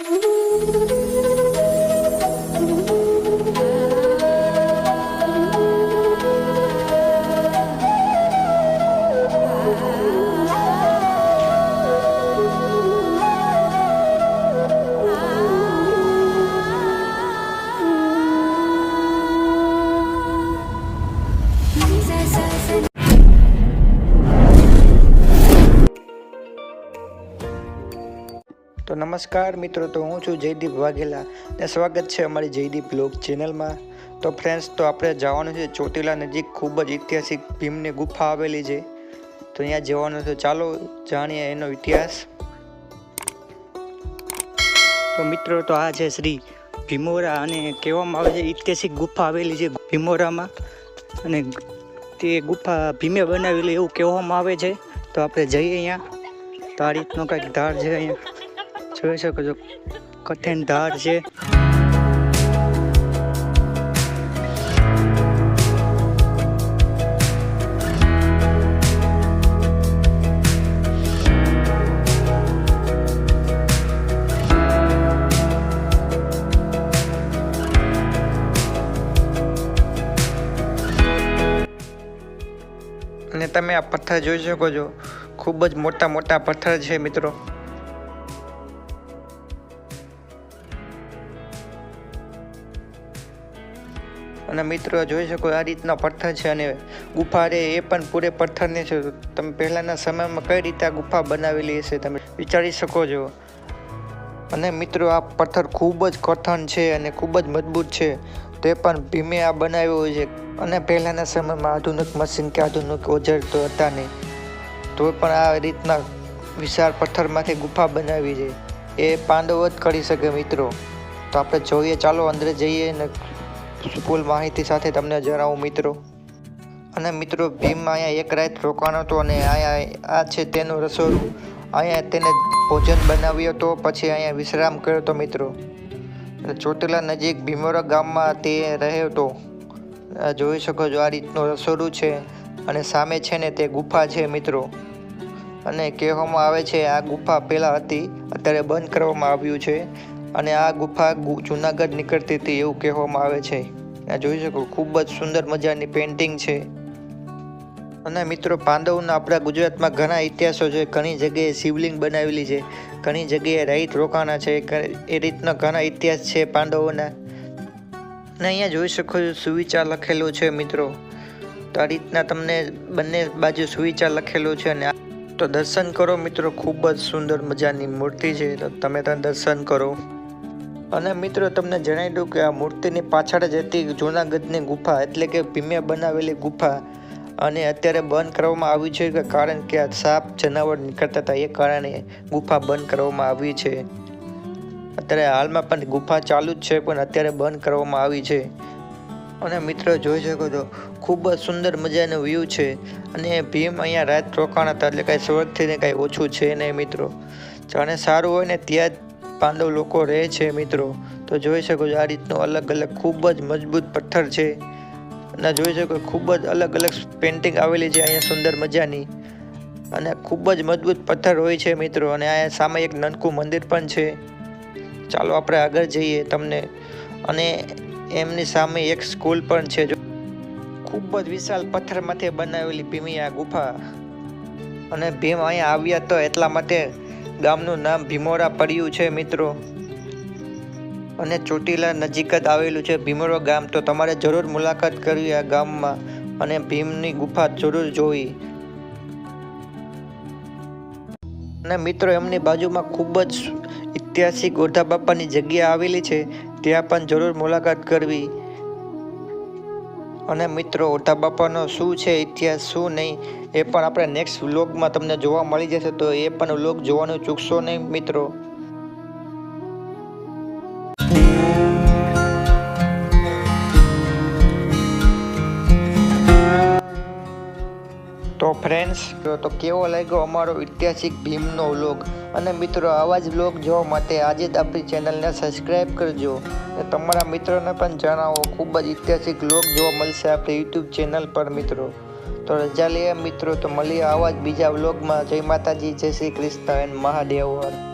Ooh. તો નમસ્કાર મિત્રો, તો હું છું જયદીપ વાઘેલા ને સ્વાગત છે અમારી જયદીપ બ્લોગ ચેનલમાં. તો ફ્રેન્ડ્સ તો આપણે જવાનું છે ચોટીલા નજીક, ખૂબ જ ઐતિહાસિક ભીમની ગુફા આવેલી છે. તો અહીંયા જવાનું છે. ચાલો જાણીએ એનો ઇતિહાસ. તો મિત્રો, તો આ છે શ્રી ભીમોરા અને કહેવામાં આવે છે ઐતિહાસિક ગુફા આવેલી છે ભીમોરામાં. અને તે ગુફા ભીમે બનાવેલી એવું કહેવામાં આવે છે. તો આપણે જઈએ અહીંયા. તો આ રીતનો કંઈક ધાર છે અહીંયા. જોઈ શકો છો કઠિન ધાર છે. અને તમે આ પથ્થર જોઈ શકો છો. ખૂબ જ મોટા મોટા પથ્થર છે મિત્રો. અને મિત્રો, જોઈ શકો આ રીતના પથ્થર છે અને ગુફા રે એ પણ પૂરે પથ્થરની છે. તમે પહેલાંના સમયમાં કઈ રીતે આ ગુફા બનાવેલી હશે તમે વિચારી શકો છો. અને મિત્રો, આ પથ્થર ખૂબ જ કઠણ છે અને ખૂબ જ મજબૂત છે. તે પણ ભીમે આ બનાવ્યો છે. અને પહેલાંના સમયમાં આધુનિક મશીન કે આધુનિક ઓજર તો હતા નહીં. તો પણ આ રીતના વિશાળ પથ્થરમાંથી ગુફા બનાવી છે. એ પાંડવો જ કરી શકે મિત્રો. તો આપણે જોઈએ, ચાલો, અંદર જઈએ ને ફૂલ માહિતી સાથે તમને જણાવું, મિત્રો. અને મિત્રો, ભીમ અહીંયા એક રાત રોકાણ હતો અને અહીંયા આ છે તેનું રસોડું. અહીંયા તેને ભોજન બનાવ્યો હતો, પછી અહીંયા વિશ્રામ કર્યો હતો, મિત્રો. ચોટીલા નજીક ભીમોરા ગામમાં તે રહ્યો હતો. જોઈ શકો છો આ રીતનું રસોડું છે અને સામે છે ને તે ગુફા છે, મિત્રો. અને કહેવામાં આવે છે આ ગુફા પહેલાં હતી, અત્યારે બંધ કરવામાં આવ્યું છે. અને આ ગુફા જુનાગઢ નીકળતી હતી એવું કહેવામાં આવે છે. આ જોઈ શકો, ખૂબ જ સુંદર મજાની પેઇન્ટિંગ છે. અને મિત્રો, પાંડવના આપણા ગુજરાતમાં ઘણા ઇતિહાસો છે. ઘણી જગ્યાએ શિવલિંગ બનાવેલી છે. ઘણી જગ્યાએ રહીત રોકાણા છે. એ રીતના ઘણા ઇતિહાસ છે પાંડવોના. અને અહીંયા જોઈ શકો છો, સુવિચાર લખેલું છે મિત્રો. તો આ રીતના તમને બંને બાજુ સુવિચાર લખેલું છે અને તો દર્શન કરો મિત્રો, ખૂબ જ સુંદર મજાની મૂર્તિ છે. તો તમે ત્યાં દર્શન કરો. અને મિત્રો, તમને જણાવી દઉં કે આ મૂર્તિની પાછળ જ હતી જૂનાગઢની ગુફા, એટલે કે ભીમે બનાવેલી ગુફા. અને અત્યારે બંધ કરવામાં આવી છે કે કારણ કે આ સાપ જનાવર નીકળતા હતા, એ કારણે ગુફા બંધ કરવામાં આવી છે. અત્યારે હાલમાં પણ ગુફા ચાલુ જ છે, પણ અત્યારે બંધ કરવામાં આવી છે. અને મિત્રો, જોઈ શકો છો, ખૂબ જ સુંદર મજાનો વ્યૂ છે. અને ભીમ અહીંયા રાત રોકાણ હતા, એટલે કાંઈ સ્વર્ગથી ને કાંઈ ઓછું છે નહીં, મિત્રો. જાણે સારું હોય ને ત્યાં જ પાંડવ લોકો રહે છે મિત્રો. તો જોઈ શકો છો આ રીતનું અલગ અલગ ખૂબ જ મજબૂત પથ્થર છે. અને જોઈ શકો ખૂબ જ અલગ અલગ પેન્ટિંગ આવેલી છે અહીંયા સુંદર મજાની. અને ખૂબ જ મજબૂત પથ્થર હોય છે મિત્રો. અને અહીંયા સામે એક નનકું મંદિર પણ છે. ચાલો આપણે આગળ જઈએ તમને. અને એમની સામે એક સ્કૂલ પણ છે જો. ખૂબ જ વિશાળ પથ્થરમાંથી બનાવેલી ભીમી આ ગુફા. અને ભીમ અહીંયા આવ્યા તો એટલા માટે ગામનું નામ ભીમોરા પડ્યું છે, મિત્રો. અને ચોટીલા નજીક જ આવેલું છે ભીમોરો ગામ. તો તમારે જરૂર મુલાકાત કરવી આ ગામમાં અને ભીમની ગુફા જરૂર જોવી. અને મિત્રો, એમની બાજુમાં ખૂબ જ ઐતિહાસિક ઓઢા બાપાની જગ્યા આવેલી છે. ત્યાં પણ જરૂર મુલાકાત કરવી. અને મિત્રો ઓઢા બાપાનો શું છે ઇતિહાસ, શું નહીં, એ પણ આપણે નેક્સ્ટ વ્લોગમાં તમને જોવા મળી જશે, તો એ પણ વ્લોગ જોવાનું ચૂકશો નહીં, મિત્રો. ફ્રેન્ડ્સ તો કેવો લાગ્યો અમારો ઐતિહાસિક ભીમનો વ્લોગ અને મિત્રો, આવા જ વ્લોગ જોવા માટે આજે જ આપણી ચેનલને સબસ્ક્રાઈબ કરજો. અને તમારા મિત્રોને પણ જણાવો, ખૂબ જ ઐતિહાસિક વ્લોગ જોવા મળશે આપણી યુટ્યુબ ચેનલ પર, મિત્રો. તો રજા લઈએ મિત્રો. તો મળીએ આવા જ બીજા વ્લોગમાં જય માતાજી, જય શ્રી કૃષ્ણ એન્ડ મહાદેવ.